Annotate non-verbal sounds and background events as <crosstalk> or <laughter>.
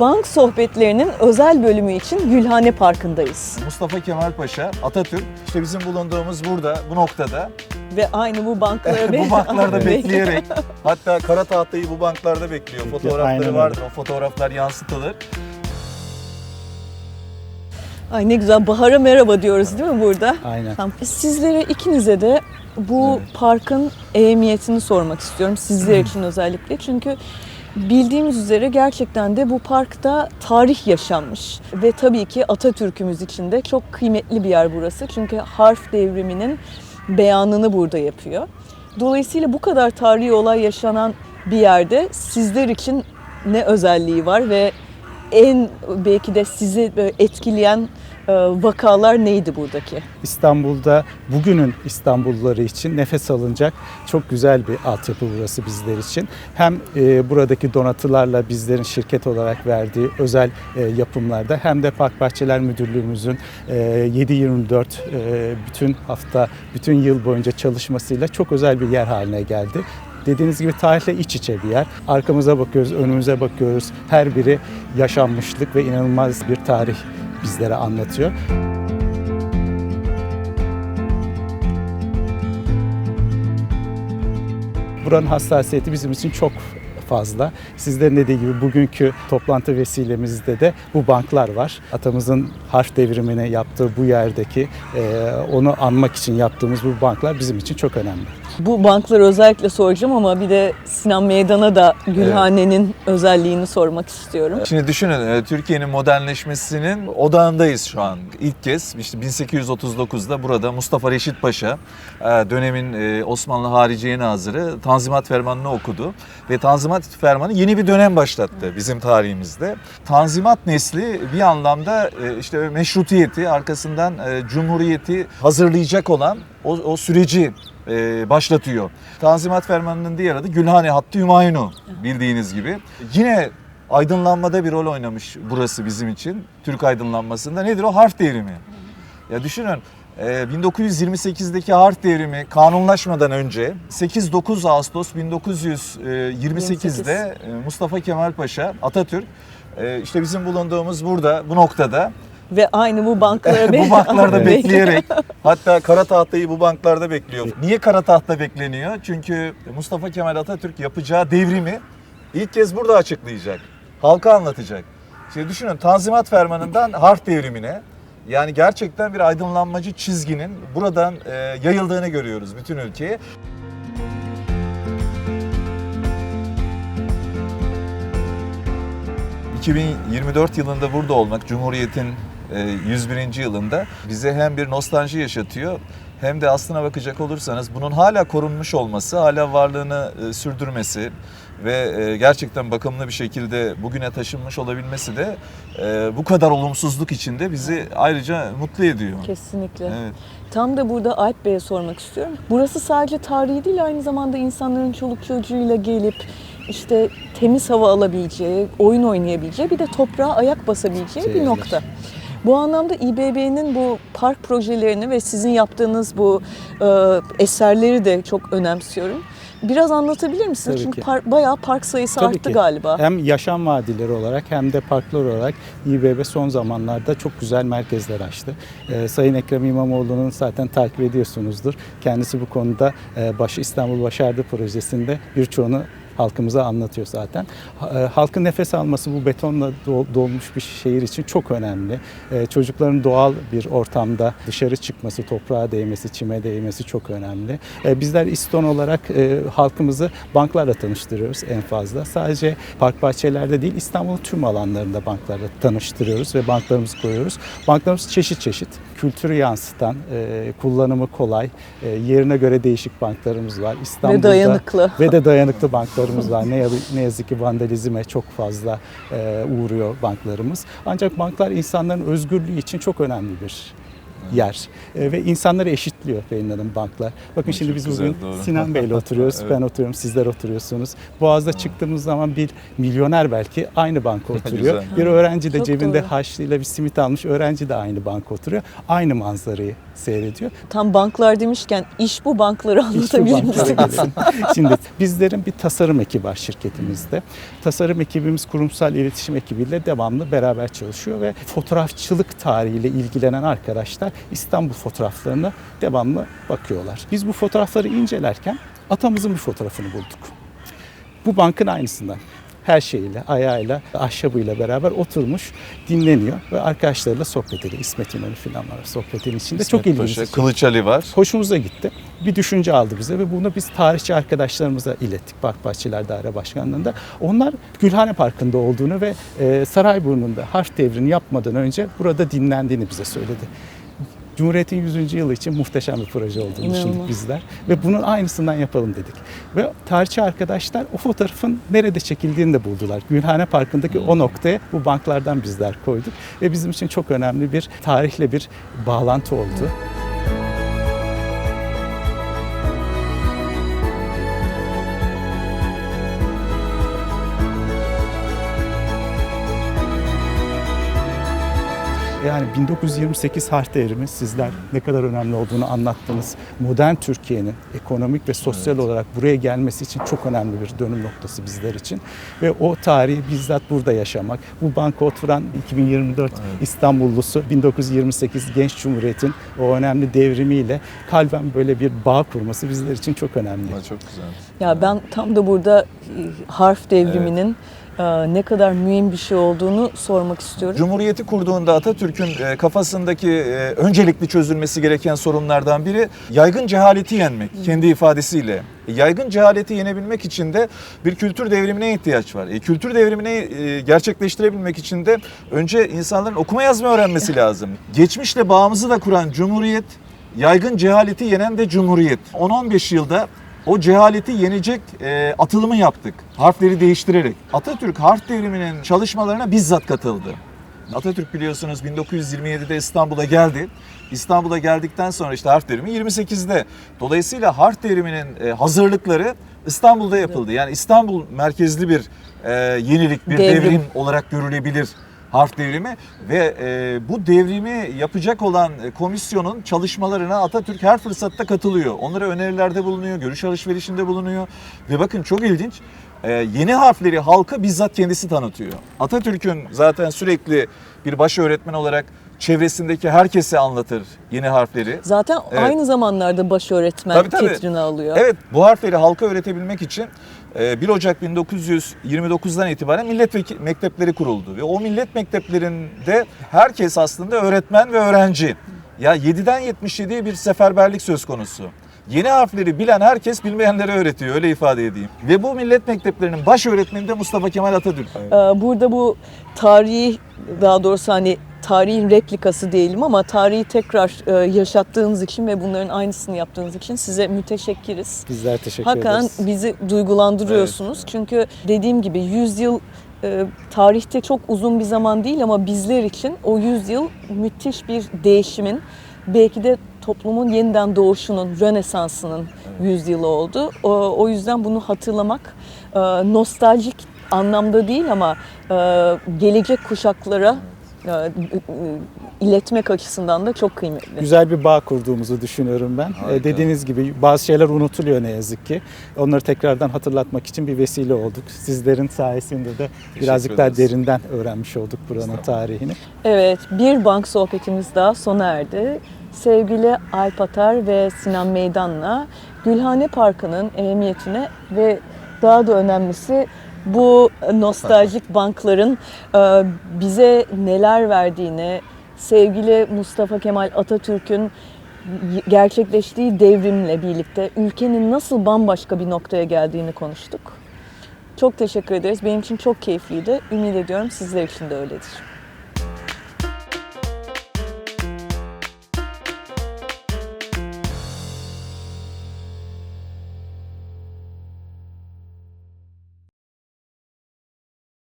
Bank sohbetlerinin özel bölümü için Gülhane Parkı'ndayız. Mustafa Kemal Paşa, Atatürk, işte bizim bulunduğumuz burada, bu noktada. Ve aynı bu banklara <laughs> bu banklarda <laughs> bekleyerek, hatta kara tahtayı bu banklarda bekliyor. Aynen Fotoğrafları öyle. vardır, o fotoğraflar yansıtılır. Ay ne güzel Bahar'a merhaba diyoruz değil mi burada? Aynen. Tamam. Sizlere ikinize de bu Evet. parkın ehemmiyetini sormak istiyorum. Sizler için özellikle. Çünkü bildiğimiz üzere gerçekten de bu parkta tarih yaşanmış. Ve tabii ki Atatürk'ümüz için de çok kıymetli bir yer burası. Çünkü harf devriminin beyanını burada yapıyor. Dolayısıyla bu kadar tarihi olay yaşanan bir yerde sizler için ne özelliği var ve en belki de sizi etkileyen vakalar neydi buradaki? İstanbul'da bugünün İstanbulluları için nefes alınacak çok güzel bir altyapı burası bizler için. Hem e, buradaki donatılarla bizlerin şirket olarak verdiği özel e, yapımlarda hem de Park Bahçeler Müdürlüğümüzün e, 7-24 e, bütün hafta, bütün yıl boyunca çalışmasıyla çok özel bir yer haline geldi. Dediğiniz gibi tarihle iç içe bir yer. Arkamıza bakıyoruz, önümüze bakıyoruz. Her biri yaşanmışlık ve inanılmaz bir tarih bizlere anlatıyor. Buranın hassasiyeti bizim için çok fazla. Sizlerin dediği gibi bugünkü toplantı vesilemizde de bu banklar var. Atamızın harf devrimini yaptığı bu yerdeki e, onu anmak için yaptığımız bu banklar bizim için çok önemli. Bu bankları özellikle soracağım ama bir de Sinan Meydan'a da Gülhane'nin özelliğini sormak istiyorum. Şimdi düşünün e, Türkiye'nin modernleşmesinin odağındayız şu an. İlk kez işte 1839'da burada Mustafa Reşit Paşa e, dönemin Osmanlı Hariciye Nazırı Tanzimat Fermanı'nı okudu. Ve Tanzimat Fermanı yeni bir dönem başlattı bizim tarihimizde. Tanzimat nesli bir anlamda e, işte meşrutiyeti arkasından e, cumhuriyeti hazırlayacak olan o, o süreci e, başlatıyor. Tanzimat Fermanı'nın diğer adı Gülhane Hattı Hümayunu bildiğiniz gibi. Yine aydınlanmada bir rol oynamış burası bizim için. Türk aydınlanmasında. Nedir o? Harf devrimi. Ya düşünün 1928'deki harf devrimi kanunlaşmadan önce 8-9 Ağustos 1928'de e, Mustafa Kemal Paşa Atatürk e, işte bizim bulunduğumuz burada bu noktada Ve aynı bu banklara <laughs> bu banklarda <laughs> bekleyerek hatta kara tahtayı bu banklarda bekliyor. Niye kara tahta bekleniyor? Çünkü Mustafa Kemal Atatürk yapacağı devrimi ilk kez burada açıklayacak. Halka anlatacak. Şimdi düşünün Tanzimat Fermanı'ndan harf devrimine yani gerçekten bir aydınlanmacı çizginin buradan e, yayıldığını görüyoruz bütün ülkeye. ...2024 yılında burada olmak, Cumhuriyet'in e, 101. yılında bize hem bir nostalji yaşatıyor... ...hem de aslına bakacak olursanız bunun hala korunmuş olması, hala varlığını e, sürdürmesi... ...ve e, gerçekten bakımlı bir şekilde bugüne taşınmış olabilmesi de... e, ...bu kadar olumsuzluk içinde bizi ayrıca mutlu ediyor. Kesinlikle. Evet. Tam da burada Alp Bey'e sormak istiyorum. Burası sadece tarihi değil aynı zamanda insanların çoluk çocuğuyla gelip işte temiz hava alabileceği, oyun oynayabileceği bir de toprağa ayak basabileceği bir Şeyler. nokta. Bu anlamda İBB'nin bu park projelerini ve sizin yaptığınız bu e, eserleri de çok önemsiyorum. Biraz anlatabilir misiniz? Tabii Çünkü ki. park, bayağı park sayısı Tabii arttı ki. galiba. Hem yaşam vadileri olarak hem de parklar olarak İBB son zamanlarda çok güzel merkezler açtı. Ee, Sayın Ekrem İmamoğlu'nun zaten takip ediyorsunuzdur. Kendisi bu konuda e, baş İstanbul Başardı projesinde birçoğunu halkımıza anlatıyor zaten. E, Halkın nefes alması bu betonla do- dolmuş bir şehir için çok önemli. E, Çocukların doğal bir ortamda dışarı çıkması, toprağa değmesi, çime değmesi çok önemli. E, Bizler İston olarak halkımızı banklarla tanıştırıyoruz en fazla. Sadece park bahçelerde değil İstanbul'un tüm alanlarında banklarla tanıştırıyoruz ve banklarımızı koyuyoruz. Banklarımız çeşit çeşit. Kültürü yansıtan, e, kullanımı kolay, e, yerine göre değişik banklarımız var. İstanbul'da dayanıklı. Ve de dayanıklı banklarımız var. Ne, ne yazık ki vandalizme çok fazla e, uğruyor banklarımız. Ancak banklar insanların özgürlüğü için çok önemli bir yer E, ve insanları eşitliyor Pelin Hanım banklar. Bakın şimdi çok biz güzel, bugün doğru. Sinan Bey'le oturuyoruz, <laughs> Evet. ben oturuyorum, sizler oturuyorsunuz. Boğaz'da çıktığımız zaman bir milyoner belki aynı banka oturuyor. Bir öğrenci de Çok cebinde doğru. haşlıyla bir simit almış, öğrenci de aynı banka oturuyor. Aynı manzarayı seyrediyor. Tam banklar demişken iş bu bankları anlatabilir misiniz? <laughs> Şimdi bizlerin bir tasarım ekibi var şirketimizde. Tasarım ekibimiz kurumsal iletişim ekibiyle devamlı beraber çalışıyor ve fotoğrafçılık tarihiyle ilgilenen arkadaşlar İstanbul fotoğraflarına devamlı bakıyorlar. Biz bu fotoğrafları incelerken atamızın bir fotoğrafını bulduk. Bu bankın aynısından her şeyiyle, ayağıyla, ahşabıyla beraber oturmuş, dinleniyor ve arkadaşlarıyla sohbet ediyor. İsmet İnönü falan var sohbetin içinde. Çok İsmet ilginç. Paşa, Kılıç Ali var. Hoşumuza gitti. Bir düşünce aldı bize ve bunu biz tarihçi arkadaşlarımıza ilettik Park Bahçeler Daire Başkanlığı'nda. Onlar Gülhane Parkı'nda olduğunu ve e, Sarayburnu'nda harf devrini yapmadan önce burada dinlendiğini bize söyledi. Cumhuriyet'in 100. yılı için muhteşem bir proje olduğunu İnanılmaz. düşündük bizler. Ve bunun aynısından yapalım dedik. Ve tarihçi arkadaşlar o fotoğrafın nerede çekildiğini de buldular. Gülhane Parkı'ndaki o noktaya bu banklardan bizler koyduk. Ve bizim için çok önemli bir tarihle bir bağlantı oldu. Yani 1928 harf devrimi sizler ne kadar önemli olduğunu anlattınız. Modern Türkiye'nin ekonomik ve sosyal olarak buraya gelmesi için çok önemli bir dönüm noktası bizler için. Ve o tarihi bizzat burada yaşamak. Bu banka oturan 2024 İstanbullusu 1928 Genç Cumhuriyet'in o önemli devrimiyle kalben böyle bir bağ kurması bizler için çok önemli. Ama Çok güzel. Ya ben tam da burada e, harf devriminin e, ne kadar mühim bir şey olduğunu sormak istiyorum. Cumhuriyeti kurduğunda Atatürk'ün e, kafasındaki e, öncelikli çözülmesi gereken sorunlardan biri yaygın cehaleti yenmek kendi ifadesiyle. E, Yaygın cehaleti yenebilmek için de bir kültür devrimine ihtiyaç var. E, kültür devrimini gerçekleştirebilmek için de önce insanların okuma yazma öğrenmesi <laughs> lazım. Geçmişle bağımızı da kuran Cumhuriyet, yaygın cehaleti yenen de Cumhuriyet. 10-15 yılda o cehaleti yenecek e, atılımı yaptık. Harfleri değiştirerek. Atatürk harf devriminin çalışmalarına bizzat katıldı. Atatürk biliyorsunuz 1927'de İstanbul'a geldi. İstanbul'a geldikten sonra işte harf devrimi 28'de. Dolayısıyla harf devriminin e, hazırlıkları İstanbul'da yapıldı. Yani İstanbul merkezli bir e, yenilik, bir Devrim. devrim olarak görülebilir harf devrimi ve e, bu devrimi yapacak olan komisyonun çalışmalarına Atatürk her fırsatta katılıyor. Onlara önerilerde bulunuyor, görüş alışverişinde bulunuyor ve bakın çok ilginç e, yeni harfleri halka bizzat kendisi tanıtıyor. Atatürk'ün zaten sürekli bir baş öğretmen olarak çevresindeki herkese anlatır yeni harfleri. Zaten Evet. aynı zamanlarda baş öğretmen Tabii, tabii. alıyor. Evet bu harfleri halka öğretebilmek için 1 Ocak 1929'dan itibaren millet veki- mektepleri kuruldu. Ve o millet mekteplerinde herkes aslında öğretmen ve öğrenci. Ya 7'den 77'ye bir seferberlik söz konusu. Yeni harfleri bilen herkes bilmeyenlere öğretiyor öyle ifade edeyim. Ve bu millet mekteplerinin baş öğretmeni de Mustafa Kemal Atatürk. Ee, Burada bu tarihi daha doğrusu hani tarihin replikası diyelim ama tarihi tekrar e, yaşattığınız için ve bunların aynısını yaptığınız için size müteşekkiriz. Bizler teşekkür Hakikaten ederiz. bizi duygulandırıyorsunuz. Evet, Çünkü dediğim gibi 100 yıl e, tarihte çok uzun bir zaman değil ama bizler için o 100 yıl müthiş bir değişimin belki de toplumun yeniden doğuşunun, rönesansının 100 yılı oldu. O, o yüzden bunu hatırlamak e, nostaljik anlamda değil ama e, gelecek kuşaklara iletmek açısından da çok kıymetli. Güzel bir bağ kurduğumuzu düşünüyorum ben. Harika. Ee, Dediğiniz gibi bazı şeyler unutuluyor ne yazık ki. Onları tekrardan hatırlatmak için bir vesile olduk. Sizlerin sayesinde de birazcık daha ederiz. derinden öğrenmiş olduk buranın tarihini. Evet, bir bank sohbetimiz daha sona erdi. Sevgili Alp Atar ve Sinan Meydan'la Gülhane Parkı'nın ehemmiyetine ve daha da önemlisi bu nostaljik bankların e, bize neler verdiğini, sevgili Mustafa Kemal Atatürk'ün gerçekleştiği devrimle birlikte ülkenin nasıl bambaşka bir noktaya geldiğini konuştuk. Çok teşekkür ederiz. Benim için çok keyifliydi. Ümit ediyorum sizler için de öyledir.